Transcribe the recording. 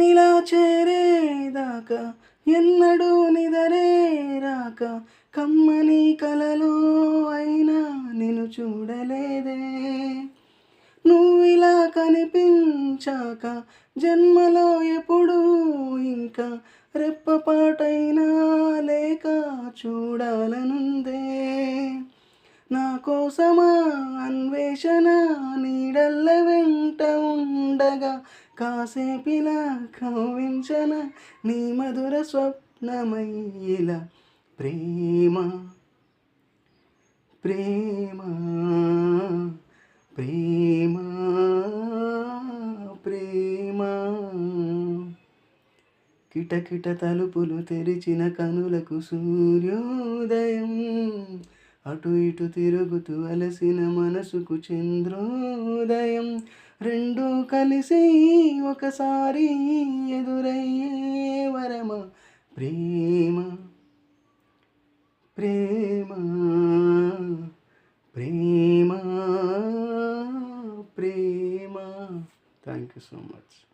నిలా చేరేదాకా ఎన్నడూ నిదరే రాక కమ్మని కలలో అయినా నేను చూడలేదే. నువ్విలా కనిపించాక జన్మలో ఎప్పుడు ఇంకా రెప్పపాటైనా లేక చూడాలనుందే. నా కోసమా అన్వేషణ నీడల్ల వెంట ఉండగా కాసేపిలా కవ్వించన నీ మధుర స్వప్నమయ్యిలా. ప్రేమ ప్రేమ ప్రేమ ప్రేమ. కిటకిట తలుపులు తెరిచిన కనులకు సూర్యోదయం. అటు ఇటు తిరుగుతూ అలసిన మనసుకు చంద్రోదయం. రెండు కలిసి ఒకసారి ఎదురయ్యే వరమ ప్రేమ ప్రేమ ప్రేమ ప్రేమ. Thank you so much